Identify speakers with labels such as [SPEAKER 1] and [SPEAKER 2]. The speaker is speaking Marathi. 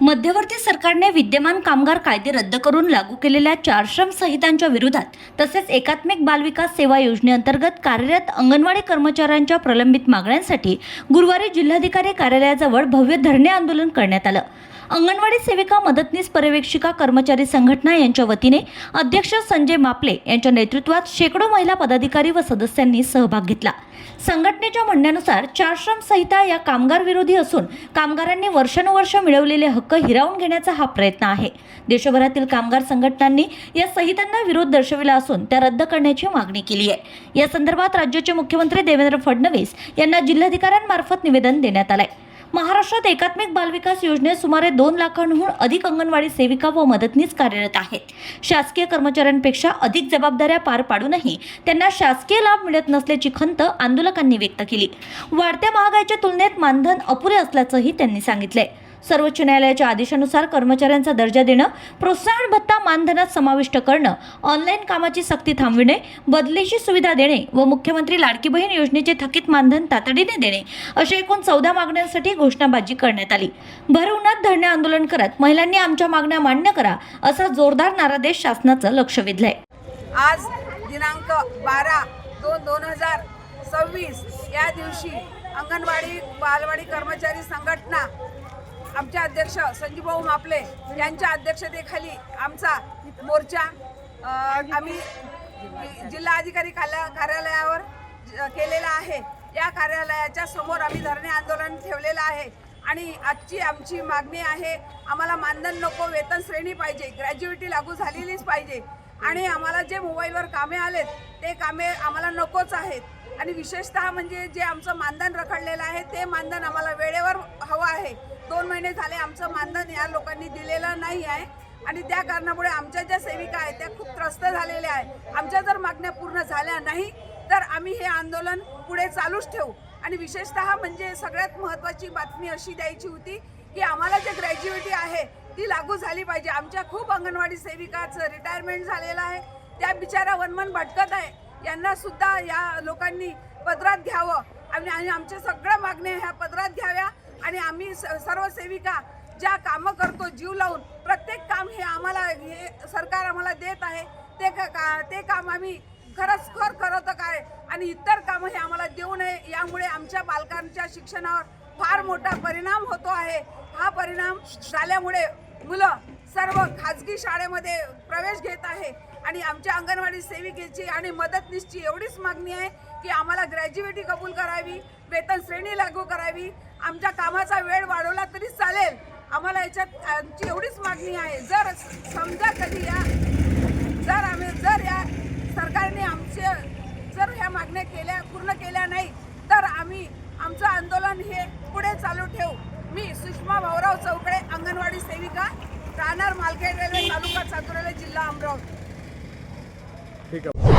[SPEAKER 1] मध्यवर्ती सरकारने विद्यमान कामगार कायदे रद्द करून लागू केलेल्या चार श्रम संहितांच्या विरोधात तसेच एकात्मिक बालविकास सेवा योजनेअंतर्गत कार्यरत अंगणवाडी कर्मचाऱ्यांच्या प्रलंबित मागण्यांसाठी गुरुवारी जिल्हाधिकारी कार्यालयाजवळ भव्य धरणे आंदोलन करण्यात आलं. अंगणवाडी सेविका मदतनीस पर्यवेक्षिका कर्मचारी संघटना यांच्या वतीने अध्यक्ष संजय मापले यांच्या नेतृत्वात शेकडो महिला पदाधिकारी व सदस्यांनी सहभाग घेतला. संघटनेच्या म्हणण्यानुसार चार श्रम संहिता या कामगार विरोधी असून कामगारांनी वर्षानुवर्ष मिळवलेले हक्क हिरावून घेण्याचा हा प्रयत्न आहे. देशभरातील कामगार संघटनांनी या संहितांना विरोध दर्शविला असून त्या रद्द करण्याची मागणी केली आहे. या संदर्भात राज्याचे मुख्यमंत्री देवेंद्र फडणवीस यांना जिल्हाधिकाऱ्यांमार्फत निवेदन देण्यात आलं आहे महाराष्ट्रात एकात्मिक बालविकास योजनेत सुमारे दोन लाखांहून अधिक अंगणवाडी सेविका व मदतनीस कार्यरत आहेत. शासकीय कर्मचाऱ्यांपेक्षा अधिक जबाबदाऱ्या पार पाडूनही त्यांना शासकीय लाभ मिळत नसल्याची खंत आंदोलकांनी व्यक्त केली. वाढत्या महागाईच्या तुलनेत मानधन अपुरे असल्याचंही त्यांनी सांगितलंय. सर्वोच्च न्यायालयाच्या आदेशानुसार कर्मचाऱ्यांचा दर्जा देणं प्रोत्साहन भत्ता मानधनात समाविष्ट करणं ऑनलाईन कामाची सक्ती थांबविणे बदलीची सुविधा देणे व मुख्यमंत्री लाडकी बहीण योजनेचे थकीत मानधन तातडीने देणे अशा एकूण चौदा मागण्यांसाठी घोषणाबाजी करण्यात आली. भर उन्हात धरणे आंदोलन करत महिलांनी आमच्या मागण्या मान्य करा असा जोरदार नारा देश शासनाचं लक्ष वेधलंय.
[SPEAKER 2] आज दिनांक बारा दोन दोन हजार सव्वीस या दिवशी अंगणवाडी बालवाडी कर्मचारी संघटना आमचे अध्यक्ष संजीवभाऊ मापले यांच्या अध्यक्षतेखाली आमचा मोर्चा आम्ही जिल्हाधिकारी खाल्या कार्यालयावर ज- केलेला आहे. या कार्यालयाच्या समोर आम्ही धरणे आंदोलन ठेवलेलं आहे. आणि आजची आमची मागणी आहे आम्हाला मानधन नको वेतन श्रेणी पाहिजे ग्रॅज्युएटी लागू झालेलीच पाहिजे. आणि आम्हाला जे मोबाईलवर कामे आलेत ते कामे आम्हाला नकोच आहेत. आणि विशेषतः म्हणजे जे आमचं मानधन रखडलेलं आहे ते मानधन आम्हाला वेळेवर हवं आहे. दोन महिने झाले आमचं मानधन या लोकांनी दिलेलं नाही आहे. आणि त्या कारणामुळे आमच्या ज्या सेविका आहेत त्या खूप त्रस्त झालेल्या आहेत. आमच्या जर मागण्या पूर्ण झाल्या नाही तर आम्ही हे आंदोलन पुढे चालूच ठेवू. आणि विशेषतः म्हणजे सगळ्यात महत्त्वाची बातमी अशी द्यायची होती की आम्हाला जे ग्रॅज्युएटी आहे ती लागू झाली पाहिजे. आमच्या खूप अंगणवाडी सेविकाचं रिटायरमेंट झालेलं आहे. त्या बिचारा वनमन भटकत आहे. यांना सुद्धा या लोकांनी पदरात घ्यावं. आणि आणि आमच्या सगळ्या मागण्या ह्या पदरात घ्याव्या. आणि आम्ही स- सर्व सेविका ज्या कामं करतो जीव लावून प्रत्येक काम हे आम्हाला हे सरकार आम्हाला देत आहे. ते का का- ते काम आम्ही खरंच खर करत काय आणि इतर कामं हे आम्हाला देऊ नये. यामुळे आमच्या बालकांच्या शिक्षणावर फार मोठा परिणाम होतो आहे. हा परिणाम झाल्यामुळे मुलं सर्व खाजगी शाळेमध्ये प्रवेश घेत आहे. आणि आमच्या अंगणवाडी सेविकेची आणि मदतनीसची एवढीच मागणी आहे की आम्हाला ग्रॅज्युएटी कबूल करावी वेतन श्रेणी लागू करावी. आमच्या कामाचा वेळ वाढवला तरी चालेल. आम्हाला याच्यात आमची एवढीच मागणी आहे. जर समजा कधी या जर आम्ही जर या सरकारने आमचे जर ह्या मागण्या केल्या पूर्ण केल्या नाही तर आम्ही आमचं आंदोलन हे पुढे चालू ठेवू. मी सुषमा भाऊराव चौकडे अंगणवाडी सेविका राहणार मालखेड रेल्वे तालुका चातुर्ले जिल्हा अमरावती.
[SPEAKER 3] ठीक आहे